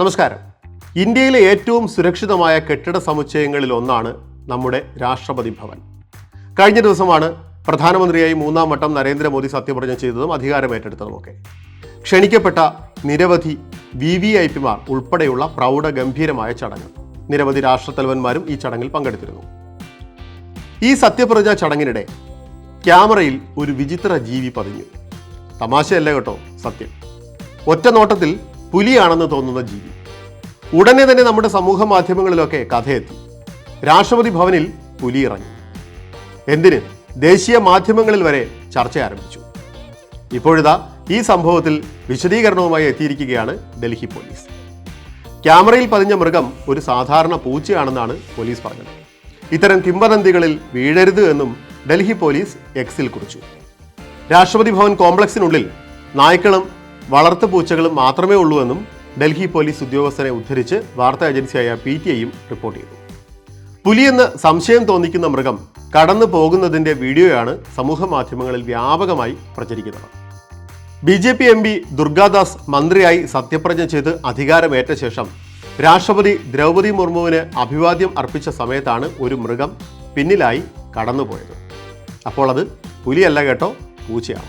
നമസ്കാരം. ഇന്ത്യയിലെ ഏറ്റവും സുരക്ഷിതമായ കെട്ടിട സമുച്ചയങ്ങളിൽ ഒന്നാണ് നമ്മുടെ രാഷ്ട്രപതി ഭവൻ. കഴിഞ്ഞ ദിവസമാണ് പ്രധാനമന്ത്രിയായി മൂന്നാം വട്ടം നരേന്ദ്രമോദി സത്യപ്രതിജ്ഞ ചെയ്തതും അധികാരമേറ്റെടുത്തതുമൊക്കെ ക്ഷണിക്കപ്പെട്ട നിരവധി വി വി ഐ പിമാർ ഉൾപ്പെടെയുള്ള പ്രൗഢഗംഭീരമായ ചടങ്ങ് നിരവധി രാഷ്ട്രത്തലവന്മാരും ഈ ചടങ്ങിൽ പങ്കെടുത്തിരുന്നു. ഈ സത്യപ്രതിജ്ഞ ചടങ്ങിനിടെ ക്യാമറയിൽ ഒരു വിചിത്ര ജീവി പതിഞ്ഞു. തമാശയല്ല കേട്ടോ സത്യം. ഒറ്റ നോട്ടത്തിൽ പുലിയാണെന്ന് തോന്നുന്ന ജീവി. ഉടനെ തന്നെ നമ്മുടെ സമൂഹ മാധ്യമങ്ങളിലൊക്കെ കഥയെത്തി. രാഷ്ട്രപതി ഭവനിൽ പുലി ഇറങ്ങി എന്തിന്? ദേശീയ മാധ്യമങ്ങളിൽ വരെ ചർച്ച ആരംഭിച്ചു. ഇപ്പോഴിതാ ഈ സംഭവത്തിൽ വിശദീകരണവുമായി എത്തിയിരിക്കുകയാണ് ഡൽഹി പോലീസ്. ക്യാമറയിൽ പതിഞ്ഞ മൃഗം ഒരു സാധാരണ പൂച്ചയാണെന്നാണ് പോലീസ് പറഞ്ഞത്. ഇത്തരം കിംവദന്തികളിൽ വീഴരുത് എന്നും ഡൽഹി പോലീസ് എക്സിൽ കുറിച്ചു. രാഷ്ട്രപതി ഭവൻ കോംപ്ലക്സിനുള്ളിൽ നായ്ക്കളും വളർത്തു പൂച്ചകൾ മാത്രമേ ഉള്ളൂ എന്നും ഡൽഹി പോലീസ് ഉദ്യോഗസ്ഥനെ ഉദ്ധരിച്ച് വാർത്താ ഏജൻസിയായ പി ടി ഐയും റിപ്പോർട്ട് ചെയ്തു. പുലിയെന്ന് സംശയം തോന്നിക്കുന്ന മൃഗം കടന്നു പോകുന്നതിന്റെ വീഡിയോയാണ് സമൂഹ മാധ്യമങ്ങളിൽ വ്യാപകമായി പ്രചരിക്കുന്നത്. B J P M P Durgadas മന്ത്രിയായി സത്യപ്രജ്ഞ ചെയ്ത് അധികാരമേറ്റ ശേഷം രാഷ്ട്രപതി ദ്രൗപദി മുർമുവിന് അഭിവാദ്യം അർപ്പിച്ച സമയത്താണ് ഒരു മൃഗം പിന്നിലായി കടന്നുപോയത്. അപ്പോൾ അത് പുലിയല്ല കേട്ടോ പൂച്ചയാണ്